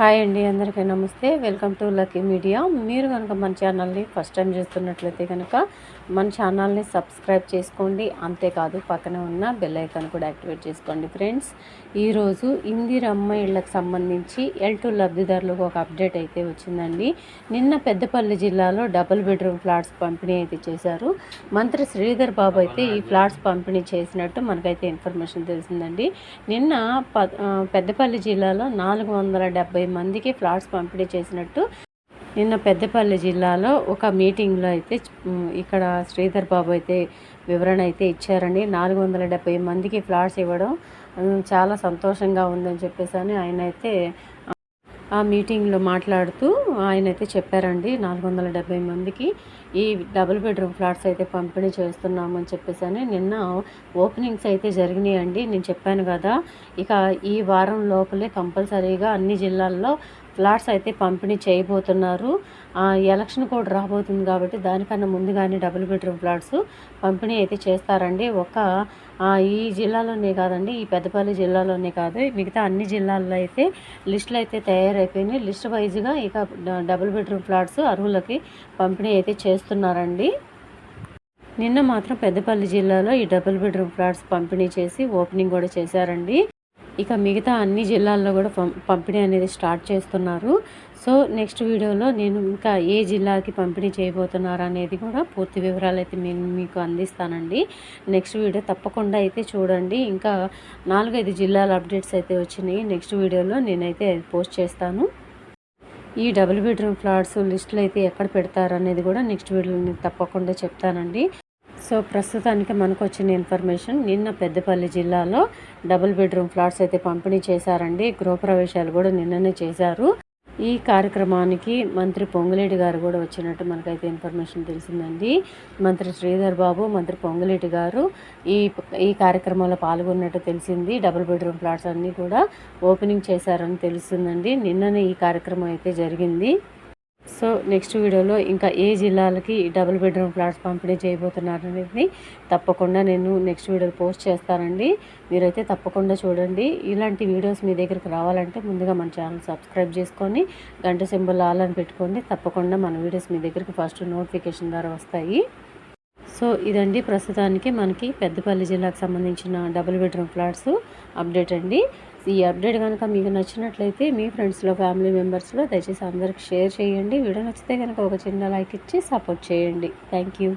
Hi అండి అందరికీ నమస్తే. Welcome to lucky media. మీరు కనుక మన ఛానల్ని ఫస్ట్ టైం చూస్తున్నట్లయితే కనుక మన ఛానల్ని సబ్స్క్రైబ్ చేసుకోండి. అంతేకాదు పక్కన ఉన్న బెల్ ఐకాన్ కూడా యాక్టివేట్ చేసుకోండి ఫ్రెండ్స్. ఈరోజు ఇందిరమ్మ ఇళ్ళకు సంబంధించి ఎల్ టూ లబ్ధిదారులకు ఒక అప్డేట్ అయితే వచ్చిందండి. నిన్న పెద్దపల్లి జిల్లాలో డబుల్ బెడ్రూమ్ ఫ్లాట్స్ పంపిణీ అయితే చేశారు. మంత్రి శ్రీధర్ బాబు అయితే ఈ ఫ్లాట్స్ పంపిణీ చేసినట్టు మనకైతే ఇన్ఫర్మేషన్ తెలిసిందండి. నిన్న పెద్దపల్లి జిల్లాలో నాలుగు వందల మందికి ఫ్లాట్స్ పంపిణీ చేసినట్టు నిన్న పెద్దపల్లి జిల్లాలో ఒక మీటింగ్లో అయితే ఇక్కడ శ్రీధర్ బాబు అయితే వివరణ అయితే ఇచ్చారండి. నాలుగు వందల డెబ్బై మందికి ఫ్లాట్స్ ఇవ్వడం చాలా సంతోషంగా ఉందని చెప్పేసి అని ఆయన అయితే ఆ మీటింగ్లో మాట్లాడుతూ ఆయన అయితే చెప్పారండి నాలుగు వందల డెబ్బై మందికి ఈ డబుల్ బెడ్రూమ్ ఫ్లాట్స్ అయితే పంపిణీ చేస్తున్నామని చెప్పేసి అని నిన్న ఓపెనింగ్స్ అయితే జరిగినాయండి. నేను చెప్పాను కదా ఇక ఈ వారం లోపలే కంపల్సరీగా అన్ని జిల్లాల్లో ఫ్లాట్స్ అయితే పంపిణీ చేయబోతున్నారు. ఎలక్షన్ కూడా రాబోతుంది కాబట్టి దానికన్నా ముందుగానే డబుల్ బెడ్రూమ్ ఫ్లాట్స్ పంపిణీ అయితే చేస్తారండి. ఒక ఈ జిల్లాలోనే కాదండి ఈ పెద్దపల్లి జిల్లాలోనే కాదు మిగతా అన్ని జిల్లాల్లో అయితే లిస్టులు అయితే తయారైపోయినాయి. లిస్ట్ వైజ్గా ఇక డబుల్ బెడ్రూమ్ ఫ్లాట్స్ అర్హులకి పంపిణీ అయితే చేస్తున్నారండి. నిన్న మాత్రం పెద్దపల్లి జిల్లాలో ఈ డబుల్ బెడ్రూమ్ ఫ్లాట్స్ పంపిణీ చేసి ఓపెనింగ్ కూడా చేశారండి. ఇక మిగతా అన్ని జిల్లాల్లో కూడా పంపిణీ అనేది స్టార్ట్ చేస్తున్నారు. సో నెక్స్ట్ వీడియోలో నేను ఇంకా ఏ జిల్లాకి పంపిణీ చేయబోతున్నారు అనేది కూడా పూర్తి వివరాలు అయితే నేను మీకు అందిస్తానండి. నెక్స్ట్ వీడియో తప్పకుండా అయితే చూడండి. ఇంకా నాలుగైదు జిల్లాల అప్డేట్స్ అయితే వచ్చినాయి. నెక్స్ట్ వీడియోలో నేనైతే పోస్ట్ చేస్తాను. ఈ డబుల్ బెడ్రూమ్ ఫ్లాట్స్ లిస్టులు అయితే ఎక్కడ పెడతారు అనేది కూడా నెక్స్ట్ వీడియోలో తప్పకుండా చెప్తానండి. సో ప్రస్తుతానికి మనకు వచ్చిన ఇన్ఫర్మేషన్ నిన్న పెద్దపల్లి జిల్లాలో డబుల్ బెడ్రూమ్ ఫ్లాట్స్ అయితే పంపిణీ చేశారండి. గృహప్రవేశాలు కూడా నిన్ననే చేశారు. ఈ కార్యక్రమానికి మంత్రి పొంగులేటి గారు కూడా వచ్చినట్టు మనకైతే ఇన్ఫర్మేషన్ తెలిసిందండి. మంత్రి శ్రీధర్ బాబు మంత్రి పొంగులేటి గారు ఈ ఈ కార్యక్రమంలో పాల్గొన్నట్టు తెలిసింది. డబుల్ బెడ్రూమ్ ఫ్లాట్స్ అన్నీ కూడా ఓపెనింగ్ చేశారని తెలుస్తుందండి. నిన్ననే ఈ కార్యక్రమం అయితే జరిగింది. సో నెక్స్ట్ వీడియోలో ఇంకా ఏ జిల్లాలకి డబుల్ బెడ్రూమ్ ఫ్లాట్స్ పంపిణీ చేయబోతున్నారు అనేది తప్పకుండా నేను నెక్స్ట్ వీడియోలో పోస్ట్ చేస్తానండి. మీరైతే తప్పకుండా చూడండి. ఇలాంటి వీడియోస్ మీ దగ్గరికి రావాలంటే ముందుగా మన ఛానల్ సబ్స్క్రైబ్ చేసుకొని గంట సింబల్ ఆల్ అని పెట్టుకోండి. తప్పకుండా మన వీడియోస్ మీ దగ్గరికి ఫస్ట్ నోటిఫికేషన్ ద్వారా వస్తాయి. సో ఇదండి ప్రస్తుతానికి మనకి పెద్దపల్లి జిల్లాకు సంబంధించిన డబుల్ బెడ్రూమ్ ఫ్లాట్స్ అప్డేట్ అండి. ఈ అప్డేట్ కనుక మీకు నచ్చినట్లయితే మీ ఫ్రెండ్స్లో ఫ్యామిలీ మెంబర్స్లో దయచేసి అందరికి షేర్ చేయండి. వీడియో నచ్చితే కనుక ఒక చిన్న లైక్ ఇచ్చి సపోర్ట్ చేయండి. Thank you.